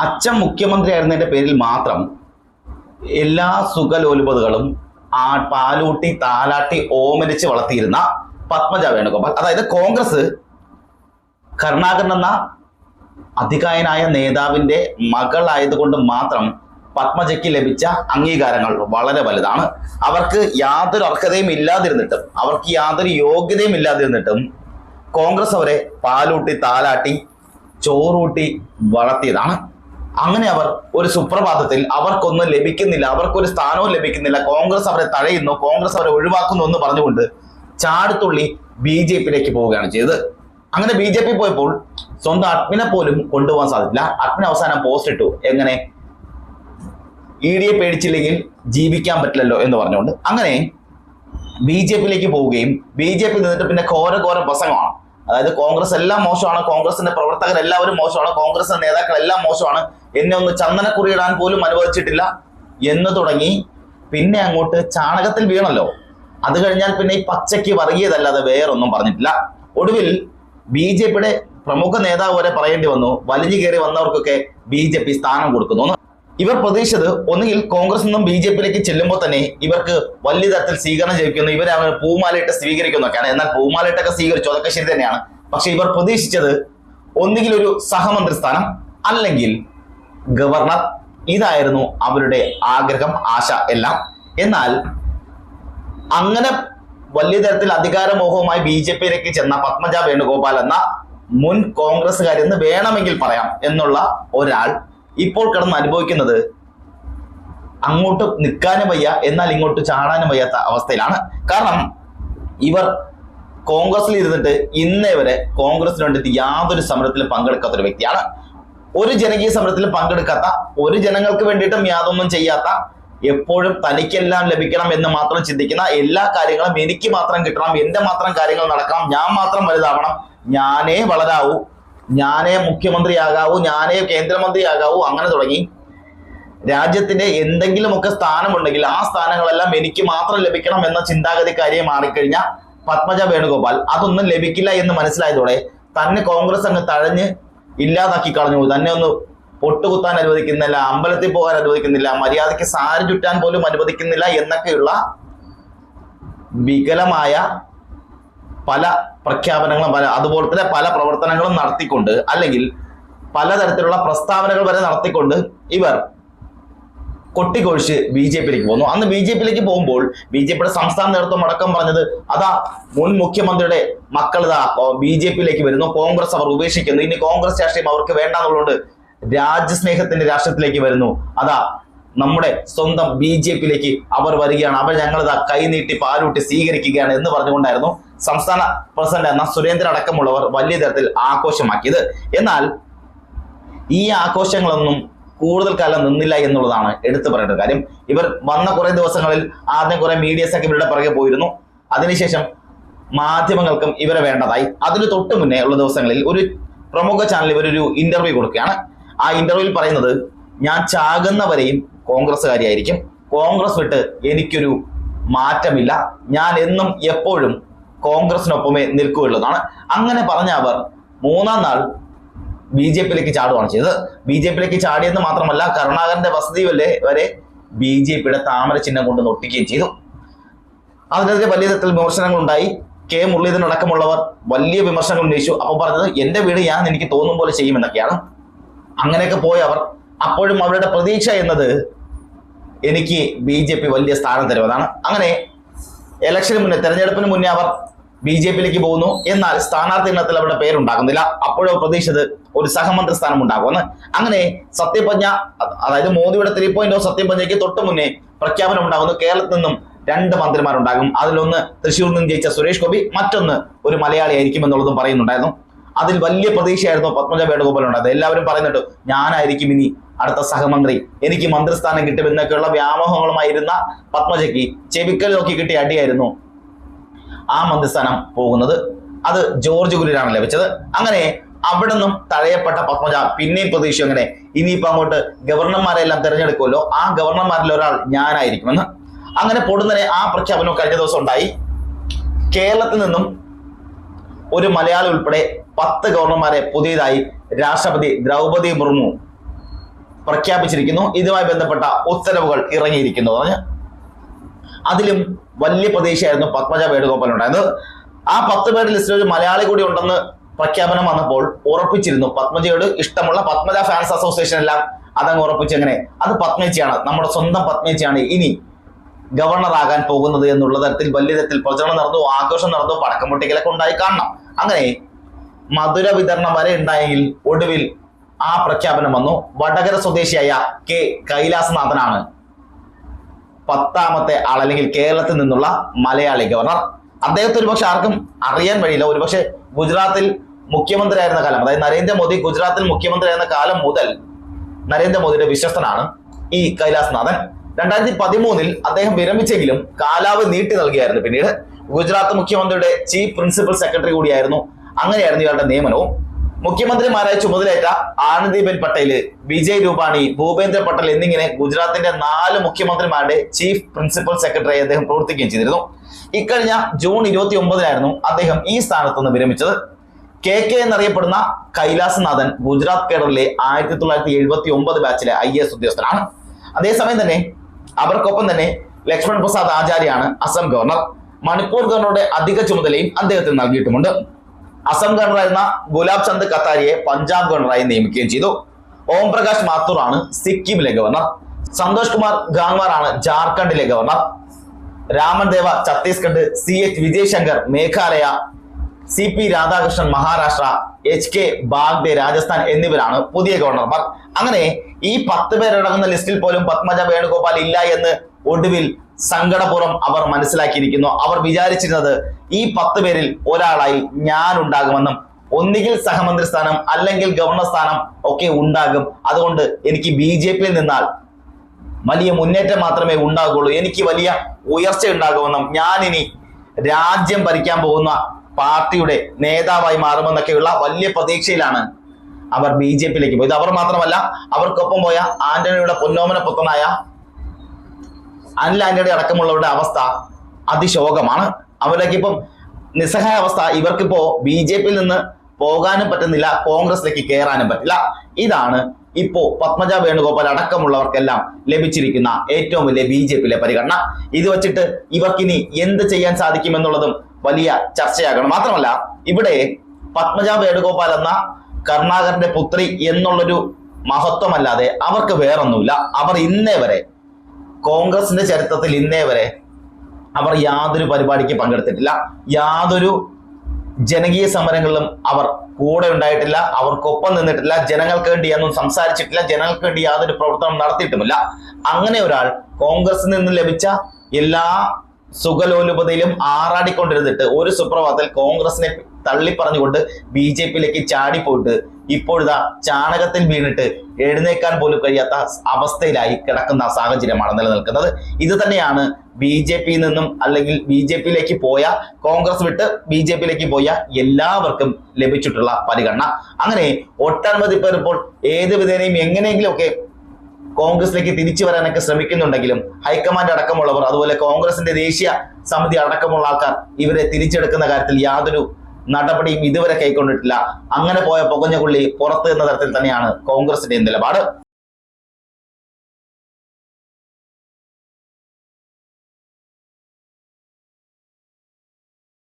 അച്ഛൻ മുഖ്യമന്ത്രി ആയിരുന്നതിന്റെ പേരിൽ മാത്രം എല്ലാ സുഖലോലുപതകളും ആ പാലൂട്ടി താലാട്ടി ഓമരിച്ച് വളർത്തിയിരുന്ന പത്മജ വേണുഗോപാൽ. അതായത് കോൺഗ്രസ് കരുണാകരൻ എന്ന അധികായനായ നേതാവിന്റെ മകളായതുകൊണ്ട് മാത്രം പത്മജയ്ക്ക് ലഭിച്ച അംഗീകാരങ്ങൾ വളരെ വലുതാണ്. അവർക്ക് യാതൊരു അർഹതയും ഇല്ലാതിരുന്നിട്ടും അവർക്ക് യാതൊരു യോഗ്യതയും ഇല്ലാതിരുന്നിട്ടും കോൺഗ്രസ് അവരെ പാലൂട്ടി താലാട്ടി ചോറൂട്ടി വളർത്തിയതാണ്. അങ്ങനെ അവർ ഒരു സുപ്രഭാതത്തിൽ അവർക്കൊന്നും ലഭിക്കുന്നില്ല അവർക്കൊരു സ്ഥാനവും ലഭിക്കുന്നില്ല. കോൺഗ്രസ് അവരെ തഴയുന്നു കോൺഗ്രസ് അവരെ ഒഴിവാക്കുന്നു എന്ന് പറഞ്ഞുകൊണ്ട് ചാടുത്തുള്ളി ബി ജെ പിയിലേക്ക് പോവുകയാണ് ചെയ്തത്. അങ്ങനെ ബി ജെ പി പോയപ്പോൾ സ്വന്തം അഡ്മിനെ പോലും കൊണ്ടുപോകാൻ സാധിച്ചില്ല. അഡ്മിൻ അവസാനം പോസ്റ്റ് ഇട്ടു. എങ്ങനെ? ഇ ഡിയെ പേടിച്ചില്ലെങ്കിൽ ജീവിക്കാൻ പറ്റില്ലല്ലോ എന്ന് പറഞ്ഞുകൊണ്ട് അങ്ങനെ ബി ജെ പിയിലേക്ക് പോവുകയും ബി ജെ പി നിന്നിട്ട് പിന്നെ ഘോര ഘോര പ്രസംഗമാണ്. അതായത് കോൺഗ്രസ് എല്ലാം മോശമാണ് കോൺഗ്രസിന്റെ പ്രവർത്തകർ എല്ലാവരും മോശമാണ് കോൺഗ്രസിന്റെ നേതാക്കൾ എല്ലാം മോശമാണ് എന്നെ ഒന്ന് ചന്ദനക്കുറി ഇടാൻ പോലും അനുവദിച്ചിട്ടില്ല എന്ന് തുടങ്ങി പിന്നെ അങ്ങോട്ട് ചാണകത്തിൽ വീണല്ലോ. അത് കഴിഞ്ഞാൽ പിന്നെ ഈ പച്ചയ്ക്ക് വർഗീയതല്ലാതെ വേറൊന്നും പറഞ്ഞിട്ടില്ല. ഒടുവിൽ ബി ജെ പിയുടെ പ്രമുഖ നേതാവ് വരെ പറയേണ്ടി വന്നു. വലിഞ്ഞു കയറി വന്നവർക്കൊക്കെ ബി ജെ പി സ്ഥാനം കൊടുക്കുന്നു ഇവർ പ്രതീക്ഷിച്ചത് ഒന്നുകിൽ കോൺഗ്രസ് നിന്നും ബി ജെ പിയിലേക്ക് ചെല്ലുമ്പോൾ തന്നെ ഇവർക്ക് വലിയ തരത്തിൽ സ്വീകരണം ലഭിക്കുന്നു ഇവരെ അവർ പൂമാലയിട്ട് സ്വീകരിക്കുന്നൊക്കെയാണ് എന്നാൽ പൂമാലയിട്ടൊക്കെ സ്വീകരിച്ചു. അതൊക്കെ ശരി തന്നെയാണ്. പക്ഷെ ഇവർ പ്രതീക്ഷിച്ചത് ഒന്നുകിൽ ഒരു സഹമന്ത്രി സ്ഥാനം അല്ലെങ്കിൽ ഗവർണർ. ഇതായിരുന്നു അവരുടെ ആഗ്രഹം ആശ എല്ലാം. എന്നാൽ അങ്ങനെ വലിയ തരത്തിൽ അധികാരമോഹവുമായി ബി ജെ പിയിലേക്ക് ചെന്ന പത്മജ വേണുഗോപാൽ എന്ന മുൻ കോൺഗ്രസ്സുകാർ എന്ന് വേണമെങ്കിൽ പറയാം എന്നുള്ള ഒരാൾ ഇപ്പോൾ കിടന്ന് അനുഭവിക്കുന്നത് അങ്ങോട്ട് നിൽക്കാനും വയ്യ എന്നാൽ ഇങ്ങോട്ട് ചാടാനും വയ്യാത്ത അവസ്ഥയിലാണ്. കാരണം ഇവർ കോൺഗ്രസിൽ ഇരുന്നിട്ട് ഇന്നേ വരെ കോൺഗ്രസിന് വേണ്ടിയിട്ട് യാതൊരു സമരത്തിലും പങ്കെടുക്കാത്ത ഒരു വ്യക്തിയാണ്. ഒരു ജനകീയ സമരത്തിൽ പങ്കെടുക്കാത്ത ഒരു ജനങ്ങൾക്ക് വേണ്ടിയിട്ടും യാതൊന്നും ചെയ്യാത്ത എപ്പോഴും തനിക്കെല്ലാം ലഭിക്കണം എന്ന് മാത്രം ചിന്തിക്കുന്ന എല്ലാ കാര്യങ്ങളും എനിക്ക് മാത്രം കിട്ടണം എന്റെ മാത്രം കാര്യങ്ങൾ നടക്കണം ഞാൻ മാത്രം വലുതാവണം ഞാനേ വളരാവൂ ഞാനേ മുഖ്യമന്ത്രിയാകാവൂ ഞാനേ കേന്ദ്രമന്ത്രിയാകാവൂ അങ്ങനെ തുടങ്ങി. രാജ്യത്തിന്റെ എന്തെങ്കിലുമൊക്കെ സ്ഥാനമുണ്ടെങ്കിൽ ആ സ്ഥാനങ്ങളെല്ലാം എനിക്ക് മാത്രം ലഭിക്കണം എന്ന ചിന്താഗതിക്കാരിയെ മാറിക്കഴിഞ്ഞ പത്മജ വേണുഗോപാൽ അതൊന്നും ലഭിക്കില്ല എന്ന് മനസ്സിലായതോടെ തന്നെ കോൺഗ്രസ് അങ്ങ് തഴഞ്ഞ് ഇല്ലാതാക്കി കളഞ്ഞു. തന്നെ ഒന്ന് പൊട്ടുകുത്താൻ അനുവദിക്കുന്നില്ല അമ്പലത്തിൽ പോകാൻ അനുവദിക്കുന്നില്ല മര്യാദയ്ക്ക് സാരി ചുറ്റാൻ പോലും അനുവദിക്കുന്നില്ല എന്നൊക്കെയുള്ള വികലമായ പല പ്രഖ്യാപനങ്ങളും പല അതുപോലെ തന്നെ പല പ്രവർത്തനങ്ങളും നടത്തിക്കൊണ്ട് അല്ലെങ്കിൽ പലതരത്തിലുള്ള പ്രസ്താവനകൾ വരെ നടത്തിക്കൊണ്ട് ഇവർ കൊട്ടിക്കൊഴിച്ച് ബി ജെ പിയിലേക്ക് പോകുന്നു. അന്ന് ബി ജെ പിയിലേക്ക് പോകുമ്പോൾ ബി ജെ പിയുടെ സംസ്ഥാന നേതൃത്വം അടക്കം പറഞ്ഞത് അതാ മുൻ മുഖ്യമന്ത്രിയുടെ മക്കൾ ഇതാ ബി ജെ പിയിലേക്ക് വരുന്നു കോൺഗ്രസ് അവർ ഉപേക്ഷിക്കുന്നു. ഇനി കോൺഗ്രസ് രാഷ്ട്രീയം അവർക്ക് വേണ്ട വേണ്ടാന്നുള്ളതുകൊണ്ട് രാജ്യസ്നേഹത്തിന്റെ രാഷ്ട്രത്തിലേക്ക് വരുന്നു. അതാ നമ്മുടെ സ്വന്തം ബി ജെ പിയിലേക്ക് അവർ വരികയാണ്. അവർ ഞങ്ങളിതാ കൈനീട്ടി പാലൂട്ടി സ്വീകരിക്കുകയാണ് എന്ന് പറഞ്ഞുകൊണ്ടായിരുന്നു സംസ്ഥാന പ്രസിഡന്റ് എന്ന സുരേന്ദ്രൻ അടക്കമുള്ളവർ വലിയ തരത്തിൽ ആഘോഷമാക്കിയത്. എന്നാൽ ഈ ആഘോഷങ്ങളൊന്നും കൂടുതൽ കാലം നിന്നില്ല എന്നുള്ളതാണ് എടുത്തു പറയേണ്ട കാര്യം ഇവർ വന്ന കുറെ ദിവസങ്ങളിൽ ആദ്യം കുറെ മീഡിയസ് ഒക്കെ ഇവരുടെ പുറകെ പോയിരുന്നു. അതിനുശേഷം മാധ്യമങ്ങൾക്കും ഇവരെ വേണ്ടതായി. അതിന് തൊട്ട് മുന്നേ ഉള്ള ദിവസങ്ങളിൽ ഒരു പ്രമുഖ ചാനൽ ഇവരൊരു ഇന്റർവ്യൂ കൊടുക്കുകയാണ്. ആ ഇന്റർവ്യൂവിൽ പറയുന്നത് ഞാൻ ചാകുന്നവരെയും കോൺഗ്രസ്സുകാരിയായിരിക്കും. കോൺഗ്രസ് വിട്ട് എനിക്കൊരു മാറ്റമില്ല. ഞാൻ എന്നും എപ്പോഴും കോൺഗ്രസിനൊപ്പമേ നിൽക്കുകയുള്ളതാണ്. അങ്ങനെ പറഞ്ഞ അവർ മൂന്നാം നാൾ ബി ജെ പിയിലേക്ക് ചാടുകയാണ് ചെയ്തത്. ബി ജെ പിയിലേക്ക് ചാടിയെന്ന് മാത്രമല്ല കരുണാകരന്റെ വസതി വരെ വരെ ബി ജെ പിയുടെ താമര ചിഹ്നം കൊണ്ട് ഒട്ടിക്കുകയും ചെയ്തു. അതിനെതിരെ വലിയ തരത്തിൽ വിമർശനങ്ങൾ ഉണ്ടായി കെ മുരളീധരൻ അടക്കമുള്ളവർ വലിയ വിമർശനങ്ങൾ ഉന്നയിച്ചു. അപ്പോൾ പറഞ്ഞത് എന്റെ വീട് ഞാൻ എനിക്ക് തോന്നും പോലെ ചെയ്യുമെന്നൊക്കെയാണ്. അങ്ങനെയൊക്കെ പോയ അവർ. അപ്പോഴും അവരുടെ പ്രതീക്ഷ എന്നത് എനിക്ക് ബി ജെ പി വലിയ സ്ഥാനം തരുമെന്നാണ്. അങ്ങനെ ഇലക്ഷന് മുന്നേ തെരഞ്ഞെടുപ്പിന് മുന്നേ അവർ ബി ജെ പിയിലേക്ക് പോകുന്നു. എന്നാൽ സ്ഥാനാർത്ഥി എണ്ണത്തിൽ അവരുടെ പേരുണ്ടാകുന്നില്ല. അപ്പോഴോ പ്രതീക്ഷിച്ചത് ഒരു സഹമന്ത്രി സ്ഥാനം ഉണ്ടാകുമെന്ന് അങ്ങനെ സത്യപ്രജ്ഞ അതായത് മോദിയുടെ ത്രീ പോയിന്റ് സത്യപ്രജ്ഞയ്ക്ക് തൊട്ട് മുന്നേ പ്രഖ്യാപനം ഉണ്ടാകുന്നു. കേരളത്തിൽ നിന്നും രണ്ട് മന്ത്രിമാരുണ്ടാകും. അതിലൊന്ന് തൃശ്ശൂരിൽ നിന്ന് ജയിച്ച സുരേഷ് ഗോപി മറ്റൊന്ന് ഒരു മലയാളി ആയിരിക്കും എന്നുള്ളതും പറയുന്നുണ്ടായിരുന്നു. അതിൽ വലിയ പ്രതീക്ഷയായിരുന്നു പത്മജ വേണുഗോപാൽ ഉണ്ടായത്. എല്ലാവരും പറയുന്നുണ്ട് ഞാനായിരിക്കും ഇനി അടുത്ത സഹമന്ത്രി. എനിക്ക് മന്ത്രിസ്ഥാനം കിട്ടും എന്നൊക്കെയുള്ള വ്യാമോഹങ്ങളുമായിരുന്ന പത്മജയ്ക്ക് ചെവിക്കൽ നോക്കി കിട്ടിയ അടിയായിരുന്നു ആ മന്ത്രിസ്ഥാനം പോകുന്നത്. അത് ജോർജ് കുര്യനാണ് ലഭിച്ചത് അങ്ങനെ അവിടെ നിന്നും തഴയപ്പെട്ട പത്മജ പിന്നെയും പ്രതീക്ഷ അങ്ങനെ ഇനിയിപ്പോ അങ്ങോട്ട് ഗവർണർമാരെല്ലാം തിരഞ്ഞെടുക്കുമല്ലോ ആ ഗവർണർമാരിൽ ഒരാൾ ഞാനായിരിക്കുമെന്ന്. അങ്ങനെ പൊടുന്നനെ ആ പ്രഖ്യാപനം കഴിഞ്ഞ ദിവസം ഉണ്ടായി. കേരളത്തിൽ നിന്നും ഒരു മലയാളി ഉൾപ്പെടെ പത്ത് ഗവർണർമാരെ പുതിയതായി രാഷ്ട്രപതി ദ്രൗപദി മുർമു പ്രഖ്യാപിച്ചിരിക്കുന്നു. ഇതുമായി ബന്ധപ്പെട്ട ഉത്തരവുകൾ ഇറങ്ങിയിരിക്കുന്നു പറഞ്ഞ് അതിലും വലിയ പ്രതീക്ഷയായിരുന്നു പത്മജ വേണുഗോപാൽ ഉണ്ടായിരുന്നത് ആ പത്ത് പേര് ലിസ്റ്റിൽ ഒരു മലയാളി കൂടി ഉണ്ടെന്ന് പ്രഖ്യാപനം വന്നപ്പോൾ ഉറപ്പിച്ചിരുന്നു പത്മജയോട് ഇഷ്ടമുള്ള പത്മജ ഫാൻസ് അസോസിയേഷൻ എല്ലാം അതങ്ങ് ഉറപ്പിച്ചെങ്ങനെ അത് പത്മേച്ചിയാണ് നമ്മുടെ സ്വന്തം പത്മേച്ചിയാണ് ഇനി ഗവർണർ ആകാൻ പോകുന്നത് എന്നുള്ള തരത്തിൽ വലിയ തരത്തിൽ പ്രചരണം നടന്നു ആഘോഷം നടന്നു പടക്കം പൊട്ടിക്കലൊക്കെ ഉണ്ടായി കാണണം. അങ്ങനെ മധുര വിതരണം വരെ ഉണ്ടായെങ്കിൽ ഒടുവിൽ ആ പ്രഖ്യാപനം വന്നു. വടകര സ്വദേശിയായ കെ കൈലാസനാഥനാണ് പത്താമത്തെ ആൾ അല്ലെങ്കിൽ കേരളത്തിൽ നിന്നുള്ള മലയാളി ഗവർണർ. അദ്ദേഹത്തെ ഒരുപക്ഷെ ആർക്കും അറിയാൻ വഴിയില്ല. ഒരുപക്ഷെ ഗുജറാത്തിൽ മുഖ്യമന്ത്രി ആയിരുന്ന കാലം അതായത് നരേന്ദ്രമോദി ഗുജറാത്തിൽ മുഖ്യമന്ത്രി ആയിരുന്ന കാലം മുതൽ നരേന്ദ്രമോദിയുടെ വിശ്വസ്തനാണ് ഈ കൈലാസ്നാഥൻ രണ്ടായിരത്തി പതിമൂന്നിൽ അദ്ദേഹം വിരമിച്ചെങ്കിലും കാലാവ് നീട്ടി നൽകിയായിരുന്നു. പിന്നീട് ഗുജറാത്ത് മുഖ്യമന്ത്രിയുടെ ചീഫ് പ്രിൻസിപ്പൽ സെക്രട്ടറി കൂടിയായിരുന്നു. അങ്ങനെയായിരുന്നു ഇയാളുടെ നിയമനവും. മുഖ്യമന്ത്രിമാരായി ചുമതലയേറ്റ ആനന്ദിബെൻ പട്ടേൽ വിജയ് രൂപാണി ഭൂപേന്ദ്ര പട്ടേൽ എന്നിങ്ങനെ ഗുജറാത്തിന്റെ നാല് മുഖ്യമന്ത്രിമാരുടെ ചീഫ് പ്രിൻസിപ്പൽ സെക്രട്ടറി അദ്ദേഹം പ്രവർത്തിക്കുകയും ചെയ്തിരുന്നു. ഇക്കഴിഞ്ഞ ജൂൺ ഇരുപത്തി ഒമ്പതിനായിരുന്നു അദ്ദേഹം ഈ സ്ഥാനത്ത് നിന്ന് വിരമിച്ചത്. കെ കെ എന്നറിയപ്പെടുന്ന കൈലാസനാഥൻ ഗുജറാത്ത് കേഡറിലെ ആയിരത്തി തൊള്ളായിരത്തി എഴുപത്തി ഒമ്പത് ബാച്ചിലെ ഐ എസ് ഉദ്യോഗസ്ഥനാണ്. അതേസമയം തന്നെ അവർക്കൊപ്പം തന്നെ ലക്ഷ്മൺ പ്രസാദ് ആചാര്യാണ് അസം ഗവർണർ. മണിപ്പൂർ ഗവർണറുടെ അധിക ചുമതലയും അദ്ദേഹത്തിന് നൽകിയിട്ടുമുണ്ട്. അസം ഗവർണറായിരുന്ന ഗുലാബ് ചന്ദ് കത്താരിയെ പഞ്ചാബ് ഗവർണറായി നിയമിക്കുകയും ചെയ്തു. ഓം പ്രകാശ് മാത്തൂർ ആണ് സിക്കിമിലെ ഗവർണർ. സന്തോഷ് കുമാർ ഗാങ്വാർ ആണ് ജാർഖണ്ഡിലെ governor. Raman Deva Chhattisgarh C H Vijayashankar Meghalaya C P Radhakrishnan Maharashtra H K Bagde Rajasthan എന്നിവരാണ് പുതിയ ഗവർണർമാർ. അങ്ങനെ ഈ പത്ത് പേരടങ്ങുന്ന ലിസ്റ്റിൽ പോലും പത്മജ വേണുഗോപാൽ ഇല്ല എന്ന് ഒടുവിൽ സങ്കടപൂർവം അവർ മനസ്സിലാക്കിയിരിക്കുന്നു. അവർ വിചാരിച്ചിരുന്നത് ഈ പത്ത് പേരിൽ ഒരാളായി ഞാൻ ഉണ്ടാകുമെന്നും ഒന്നുകിൽ സഹമന്ത്രി സ്ഥാനം അല്ലെങ്കിൽ ഗവർണർ സ്ഥാനം ഒക്കെ ഉണ്ടാകും. അതുകൊണ്ട് എനിക്ക് ബി ജെ പിയിൽ നിന്നാൽ വലിയ മുന്നേറ്റം മാത്രമേ ഉണ്ടാകുള്ളൂ എനിക്ക് വലിയ ഉയർച്ച ഉണ്ടാകുമെന്നും ഞാൻ ഇനി രാജ്യം ഭരിക്കാൻ പോകുന്ന പാർട്ടിയുടെ നേതാവായി മാറുമെന്നൊക്കെയുള്ള വലിയ പ്രതീക്ഷയിലാണ് അവർ ബി ജെ പിയിലേക്ക് പോയത്. അവർ മാത്രമല്ല അവർക്കൊപ്പം പോയ ആന്റണിയുടെ പൊന്നോമന പുത്രനായ അനിൽ ആന്റണി അടക്കമുള്ളവരുടെ അവസ്ഥ അതിശോകമാണ്. അവരിലേക്ക് ഇപ്പം നിസ്സഹായ അവസ്ഥ. ഇവർക്കിപ്പോ ബി ജെ പിയിൽ നിന്ന് പോകാനും പറ്റുന്നില്ല കോൺഗ്രസിലേക്ക് കയറാനും പറ്റില്ല. ഇതാണ് ഇപ്പോ പത്മജ വേണുഗോപാൽ അടക്കമുള്ളവർക്കെല്ലാം ലഭിച്ചിരിക്കുന്ന ഏറ്റവും വലിയ ബി ജെ പിയിലെ പരിഗണന. ഇത് വച്ചിട്ട് ഇവർക്കിനി എന്ത് ചെയ്യാൻ സാധിക്കുമെന്നുള്ളതും വലിയ ചർച്ചയാകണം. മാത്രമല്ല ഇവിടെ പത്മജ വേണുഗോപാൽ എന്ന കരുണാകരന്റെ പുത്രി എന്നുള്ളൊരു മഹത്വമല്ലാതെ അവർക്ക് വേറൊന്നുമില്ല. അവർ ഇന്നേ വരെ കോൺഗ്രസിന്റെ ചരിത്രത്തിൽ ഇന്നേ വരെ അവർ യാതൊരു പരിപാടിക്ക് പങ്കെടുത്തിട്ടില്ല. യാതൊരു ജനകീയ സമരങ്ങളിലും അവർ കൂടെ ഉണ്ടായിട്ടില്ല. അവർക്കൊപ്പം നിന്നിട്ടില്ല. ജനങ്ങൾക്ക് വേണ്ടി ഒന്നും സംസാരിച്ചിട്ടില്ല. ജനങ്ങൾക്ക് വേണ്ടി യാതൊരു പ്രവർത്തനം നടത്തിയിട്ടുമില്ല. അങ്ങനെ ഒരാൾ കോൺഗ്രസിൽ നിന്ന് ലഭിച്ച എല്ലാ സുഖലോലുപതയിലും ആറാടിക്കൊണ്ടിരുന്നിട്ട് ഒരു സുപ്രഭാതത്തിൽ കോൺഗ്രസിനെ തള്ളി പറഞ്ഞുകൊണ്ട് ബി ജെ പിയിലേക്ക് ചാടിപ്പോയിട്ട് ഇപ്പോഴിതാ ചാണകത്തിൽ വീണിട്ട് എഴുന്നേക്കാൻ പോലും കഴിയാത്ത അവസ്ഥയിലായി കിടക്കുന്ന സാഹചര്യമാണ് നിലനിൽക്കുന്നത്. ഇത് തന്നെയാണ് ബി ജെ പിയിൽ നിന്നും അല്ലെങ്കിൽ ബി ജെ പിയിലേക്ക് പോയ കോൺഗ്രസ് വിട്ട് ബി ജെ പിയിലേക്ക് പോയ എല്ലാവർക്കും ലഭിച്ചിട്ടുള്ള പരിഗണന. അങ്ങനെ ഒട്ടനവധി പേർ ഇപ്പോൾ ഏത് വിധേനയും എങ്ങനെയെങ്കിലുമൊക്കെ കോൺഗ്രസിലേക്ക് തിരിച്ചു വരാനൊക്കെ ശ്രമിക്കുന്നുണ്ടെങ്കിലും ഹൈക്കമാൻഡ് അടക്കമുള്ളവർ അതുപോലെ കോൺഗ്രസിന്റെ ദേശീയ സമിതി അടക്കമുള്ള ആൾക്കാർ ഇവരെ തിരിച്ചെടുക്കുന്ന കാര്യത്തിൽ യാതൊരു നടപടിയും ഇതുവരെ കൈക്കൊണ്ടിട്ടില്ല. അങ്ങനെ പോയ പുകഞ്ഞ പുള്ളി പുറത്ത് എന്ന തരത്തിൽ തന്നെയാണ് കോൺഗ്രസിന്റെ നിലപാട്.